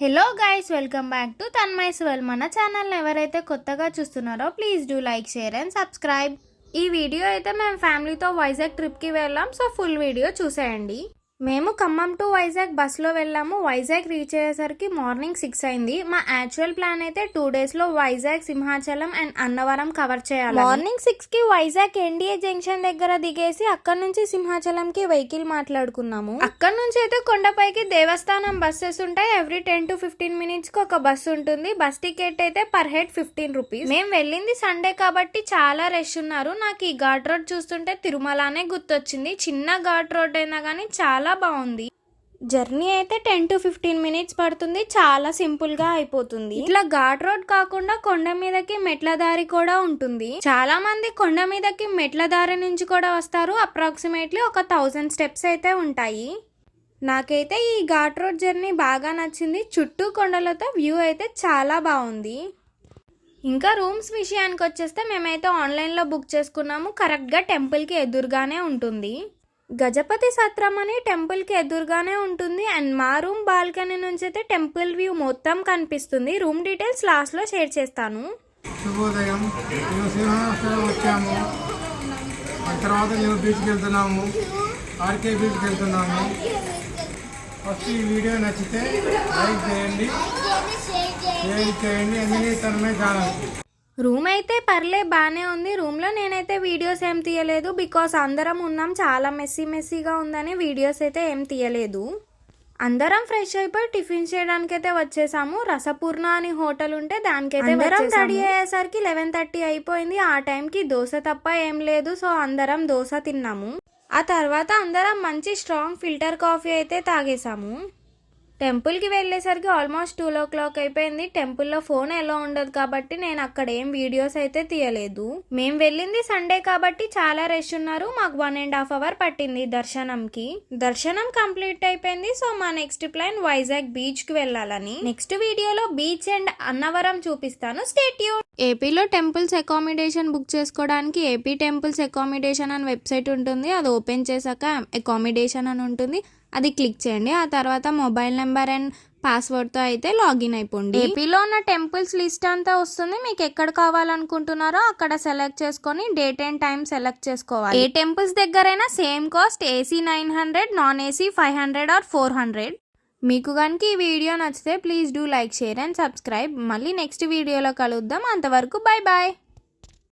Hello guys welcome back to Tanmai well మన ఛానల్ని ఎవరైతే కొత్తగా చూస్తున్నారో please do like share and subscribe ఈ వీడియో అయితే మేము ఫ్యామిలీతో వైజాగ్ ట్రిప్కి వెళ్ళాం సో ఫుల్ వీడియో చూసేయండి. మేము ఖమ్మం టు వైజాగ్ బస్లో వెళ్ళాము. వైజాగ్ రీచ్ అయ్యేసరికి మార్నింగ్ సిక్స్ అయింది. మా యాక్చువల్ ప్లాన్ అయితే టూ డేస్లో వైజాగ్ సింహాచలం అండ్ అన్నవరం కవర్ చేయాలి మార్నింగ్ సిక్స్కి వైజాగ్ ఎన్డీఏ జంక్షన్ దగ్గర దిగేసి అక్కడ నుంచి సింహాచలం కి వెహికల్ మాట్లాడుకున్నాము. అక్కడ నుంచి అయితే కొండపైకి దేవస్థానం బస్సెస్ ఉంటాయి. ఎవ్రీ టెన్ టు ఫిఫ్టీన్ మినిట్స్కి ఒక బస్ ఉంటుంది. బస్ టికెట్ అయితే పర్ హెడ్ ఫిఫ్టీన్ రూపీస్ మేము వెళ్ళింది సండే కాబట్టి చాలా రష్ ఉన్నారు. నాకు ఈ ఘాట్ రోడ్ చూస్తుంటే తిరుమలనే గుర్తొచ్చింది. చిన్న ఘాట్ రోడ్ అయినా కానీ చాలా చాలా బాగుంది. జర్నీ అయితే టెన్ టు ఫిఫ్టీన్ మినిట్స్ పడుతుంది. చాలా సింపుల్గా అయిపోతుంది. ఇట్లా ఘాట్ రోడ్ కాకుండా కొండ మీదకి మెట్ల దారి కూడా ఉంటుంది. చాలా మంది కొండ మీదకి మెట్ల దారి నుంచి కూడా వస్తారు. అప్రాక్సిమేట్లీ ఒక థౌజండ్ స్టెప్స్ అయితే ఉంటాయి. నాకైతే ఈ ఘాట్ రోడ్ జర్నీ బాగా నచ్చింది. చుట్టూ కొండలతో వ్యూ అయితే చాలా బాగుంది. ఇంకా రూమ్స్ విషయానికి వచ్చేస్తే మేమైతే ఆన్లైన్లో బుక్ చేసుకున్నాము. కరెక్ట్గా టెంపుల్కి ఎదురుగానే ఉంటుంది. గజపతి సత్రం అని టెంపుల్కి ఎదురుగానే ఉంటుంది. అండ్ మా రూమ్ బాల్కనీ నుంచి అయితే టెంపుల్ వ్యూ మొత్తం కనిపిస్తుంది. రూమ్ డీటెయిల్స్ లాస్ట్లో షేర్ చేస్తాను. శుభోదయం. మేము శ్రీనివాసపురం వచ్చాము. తర్వాత మేము బీచ్కి వెళ్తున్నాము. ఆర్కే బీచ్కి వెళ్తున్నాము. ఫస్ట్ ఈ వీడియో నచ్చితే లైక్ చేయండి షేర్ చేయండి అన్నీ తనమే ఛానల్. రూమ్ అయితే పర్లే బాగానే ఉంది. రూమ్లో నేనైతే వీడియోస్ ఏం తీయలేదు. బికాస్ అందరం ఉన్నాం. చాలా మెస్సీ మెస్సీగా ఉందని వీడియోస్ అయితే ఏం తీయలేదు. అందరం ఫ్రెష్ అయిపోయి టిఫిన్ చేయడానికి అయితే వచ్చేసాము. రసపూర్ణ అని హోటల్ ఉంటే దానికైతే అందరం రెడీ అయ్యేసరికి లెవెన్ థర్టీ అయిపోయింది. ఆ టైంకి దోశ తప్ప ఏం లేదు. సో అందరం దోశ తిన్నాము. ఆ తర్వాత అందరం మంచి స్ట్రాంగ్ ఫిల్టర్ కాఫీ అయితే తాగేసాము. టెంపుల్కి వెళ్ళేసరికి ఆల్మోస్ట్ టూ ఓ క్లాక్ అయిపోయింది. టెంపుల్లో ఫోన్ ఎలా ఉండదు కాబట్టి నేను అక్కడ ఏం వీడియోస్ అయితే తీయలేదు. మేము వెళ్ళింది సండే కాబట్టి చాలా రష్ ఉన్నారు. మాకు వన్ అండ్ హాఫ్ అవర్ పట్టింది దర్శనంకి. దర్శనం కంప్లీట్ అయిపోయింది. సో మా నెక్స్ట్ ప్లాన్ వైజాగ్ బీచ్కి వెళ్ళాలని. నెక్స్ట్ వీడియోలో బీచ్ అండ్ అన్నవరం చూపిస్తాను. స్టేట్యూ ఏపీలో టెంపుల్స్ అకామిడేషన్ బుక్ చేసుకోవడానికి ఏపీ టెంపుల్స్ అకామిడేషన్ అని వెబ్సైట్ ఉంటుంది. అది ఓపెన్ చేశాక అకామిడేషన్ అని ఉంటుంది. అది క్లిక్ చేయండి. ఆ తర్వాత మొబైల్ నెంబర్ అండ్ పాస్వర్డ్తో అయితే లాగిన్ అయిపోండి. ఏపీలో ఉన్న టెంపుల్స్ లిస్ట్ అంతా వస్తుంది. మీకు ఎక్కడ కావాలనుకుంటున్నారో అక్కడ సెలెక్ట్ చేసుకొని డేట్ అండ్ టైం సెలెక్ట్ చేసుకోవాలి. ఏ టెంపుల్స్ దగ్గరైనా same cost AC nine hundred non AC five hundred or four hundred మీకు కనుక ఈ వీడియో నచ్చితే please do like share and subscribe మళ్ళీ నెక్స్ట్ వీడియోలో కలుద్దాం. అంతవరకు బాయ్ బాయ్